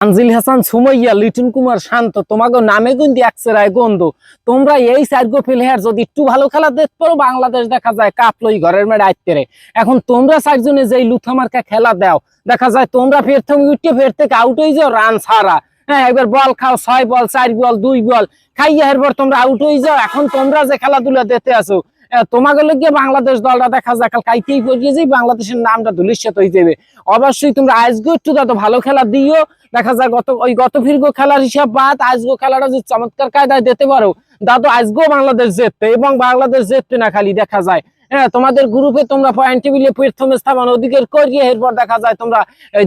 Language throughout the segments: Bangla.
আনজিল হাসান, সুমাইয়া, লিটন কুমার শান্ত তোমাকে নামে কিন্তু একসেরায় গন্ধ। তোমরা এই সাইড প্লেয়ার যদি একটু ভালো খেলা দেখতে পারো, বাংলাদেশ দেখা যায় কাপলই ঘরের মেয়ে আইতে এখন তোমরা চারজনে যেই লুথামার্কা খেলা দাও, দেখা যায় তোমরা ফের থেকে উঠে ফের থেকে আউট হয়ে যাও রান ছাড়া। হ্যাঁ এবার বল খাও, ছয় বল, চার বল, দুই বল, খাইয়া এরপর তোমরা আউট হয়ে যাও। এখন তোমরা যে খেলাধুলা দেখতে আসো তোমাকে গিয়ে বাংলাদেশ দলটা দেখা যায় কাল কাইতেই পড়িয়ে যাই, বাংলাদেশের নামটা ধুলিশ্বাত হয়ে যাবে। অবশ্যই তোমরা আজগো একটু তত ভালো খেলা দিও। দেখা যায় গত, ওই গত ফিরগো খেলার হিসাব বাদ আজগো খেলাটা যদি চমৎকার কায়দায় দিতে পারো। দাদু আজগো বাংলাদেশ জেতে এবং বাংলাদেশ জিতবে না খালি দেখা যায়। হ্যাঁ তোমাদের গ্রুপে তোমরা পয়েন্ট টেবিলে প্রথম স্থাপন অধিকার করিয়ে এরপর দেখা যায় তোমরা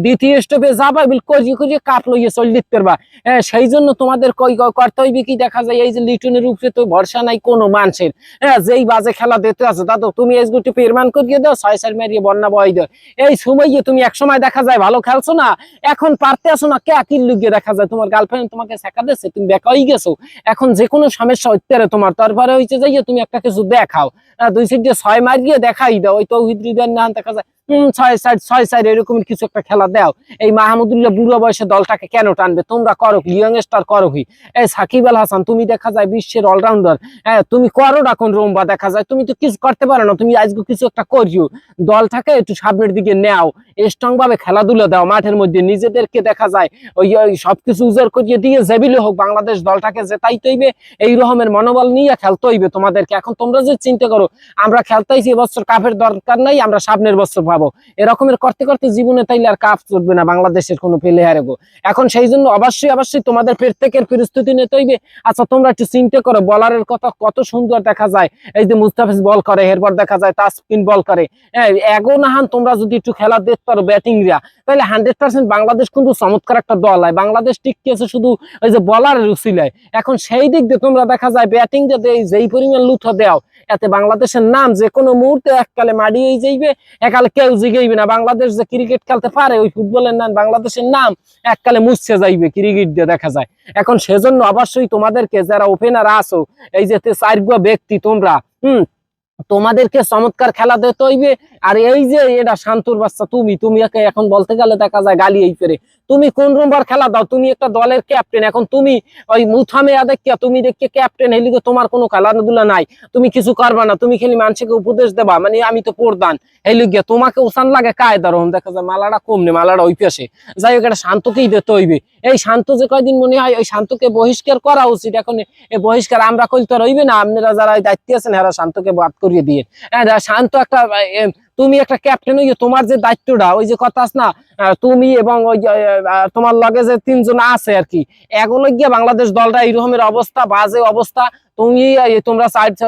দ্বিতীয় স্টপে যাবা বিল করিয়ে করিয়ে কাপ লইয়ে চল দিতে পারবা। হ্যাঁ সেই জন্য তোমাদের কই কই করতে হইবে কি দেখা যায় এই যে লিটনের উপরে তো ভরসা নাই কোনো মানুষের। হ্যাঁ যেই বাজে খেলা দিতে আছে দাদু তুমি এই গুটি পেরমান করিয়ে দাও ছয় সাইড মারিয়ে বন্যা বয় দাও। এই সময়ে তুমি এক সময় দেখা যায় ভালো খেলছো না এখন পারতে আসো না কে আকিল লুকিয়ে দেখা যায় তোমার গার্লফ্রেন্ড তোমাকে শেখা দিচ্ছে তুমি বেকা হয়ে গেছো। এখন যে কোনো সমস্যা হইতে তোমার তারপরে হয়েছে যাইয়ে তুমি একটা কিছু দেখাও। আহ, দুই সাইড দিয়ে মারিয়ে দেখাই দাও ওই তো হৃদয় নাম দেখা যায়। ছয় সাইড ছয় সাইড এরকম কিছু একটা খেলা দাও। এই মাহমুদুল্লাহ বুড়ো বয়সে দলটাকে কেন টানবে? তোমরা করো ইয়ংস্টার করো কি এই সাকিব আল হাসান, তুমি দেখা যায় বিশ্বের অলরাউন্ডার হ্যাঁ তুমি করো না কোন রোম্বা দেখা যায়। তুমি তো কিছু করতে পারো না, তুমি আজকে কিছু একটা করিও। দলটাকে একটু সামনের দিকে নেও। স্ট্রং ভাবে খেলাধুলা দাও। মাঠের মধ্যে নিজেদেরকে দেখা যায়, ওই সবকিছু উজাড় করিয়ে দিয়ে জেবিলে হোক, বাংলাদেশ দলটাকে জেতাইতে হইবে এই রকমের মনোবল নিয়ে খেলতে হইবে তোমাদেরকে। এখন তোমরা যে চিন্তা করো, আমরা খেলতেইছি এবছর কাপের দরকার নাই, আমরা সামনের বছর পাবো এরকমের করতে করতে জীবনে তাইলে আর কাপ চলবে না বাংলাদেশের কোনো প্লেয়ারে গো। এখন সেই জন্য অবশ্যই অবশ্যই তোমাদের প্রত্যেকের প্রস্তুতি নিতে হইবে। আচ্ছা তোমরা একটু চিন্তা করো, বলারের কথা কত সুন্দর দেখা যায়। এই যে মুস্তাফিজ বল করে, এরপর দেখা যায় তাসকিন বল করে। হ্যাঁ এগো নাহান তোমরা যদি একটু খেলা দেখতে পারো ব্যাটিংরা তাহলে হান্ড্রেড পার্সেন্ট বাংলাদেশ কিন্তু চমৎকার একটা দল। হয় বাংলাদেশ টিকে আছে শুধু ওই যে বলারের উচিলায় এখন সেই দিক দিয়ে তোমরা দেখা যায় ব্যাটিং যাতে যেই পরিমাণ লুথ দেও, এতে বাংলাদেশের নাম যে কোনো মুহূর্তে এককালে মারিয়েই যাইবে একালে কেউ জিগাইবে না, বাংলাদেশ যে ক্রিকেট খেলতে পারে ওই ফুটবলের নাম, বাংলাদেশের নাম এককালে মুছছে যাইবে ক্রিকেট দিয়ে দেখা যায়। এখন সেজন্য অবশ্যই তোমাদেরকে যারা ওপেনার আসো এই যে চার ব্যক্তি তোমরা, হম তোমাদেরকে চমৎকার খেলা দিতে হইবে। আর এই যে এটা শান্তর বাচ্চা, তুমি তুমি এখন বলতে গেলে দেখা যায় গালি এই পেরে তুমি কোন রুমবার খেলা দাও? তুমি একটা দলের ক্যাপ্টেন এখন তুমি ওই মুথামে দেখিয়া তুমি দেখে ক্যাপ্টেন হেলিকে তোমার কোনো খেলাধুলা নাই। তুমি কিছু করবা না, তুমি খালি মানুষকে উপদেশ দেবা মানে আমি তো প্রধান। হেলি গিয়া তোমাকে ওসান লাগে কায় দারম দেখা যায় মালাটা কমনে মালাটা ওই পেশে। যাই হোক, এটা শান্তকেই দিতে হইবে। এই শান্ত যে কয়দিন মনে হয় ওই শান্তকে বহিষ্কার করা উচিত, এখন এই বহিষ্কার আমরা কইল তো রইবে না, আপনারা যারা দায়িত্বে আছেন, এরা শান্তকে বাদ করিয়ে দিয়ে। হ্যাঁ শান্ত একটা তুমি একটা ক্যাপ্টেন হইয়ে তোমার যে দায়িত্বটা, ওই যে কথা না তুমি এবং ওই তোমার লগে যে তিনজন আছে আর কি এগুলো গিয়ে বাংলাদেশ দলটা এইরকমের অবস্থা, বাজে অবস্থা, তুমি তোমরা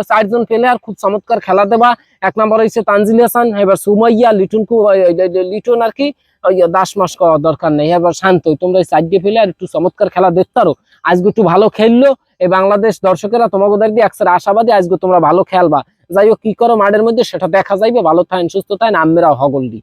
চারজন প্লেয়ার খুব চমৎকার খেলা দেবা। এক নম্বর হচ্ছে তানজিল হাসান এবার সুমাইয়া ওই- ওই- ওই- আর কি, ওই দাস মাস করার দরকার নেই। এবার শান্ত তোমরা এই চারটে প্লেয়ার একটু চমৎকার খেলা দেখতে পারো। আজকে একটু ভালো খেললো, এই বাংলাদেশ দর্শকেরা তোমাদের দিয়ে একসাথে আশাবাদী, আজকে তোমরা ভালো খেলবা। যাই হোক কি করো, মাঠের মধ্যে সেটা দেখা যাইবে, ভালো থাকেন, সুস্থ থাকেন। আমরা হগল দি।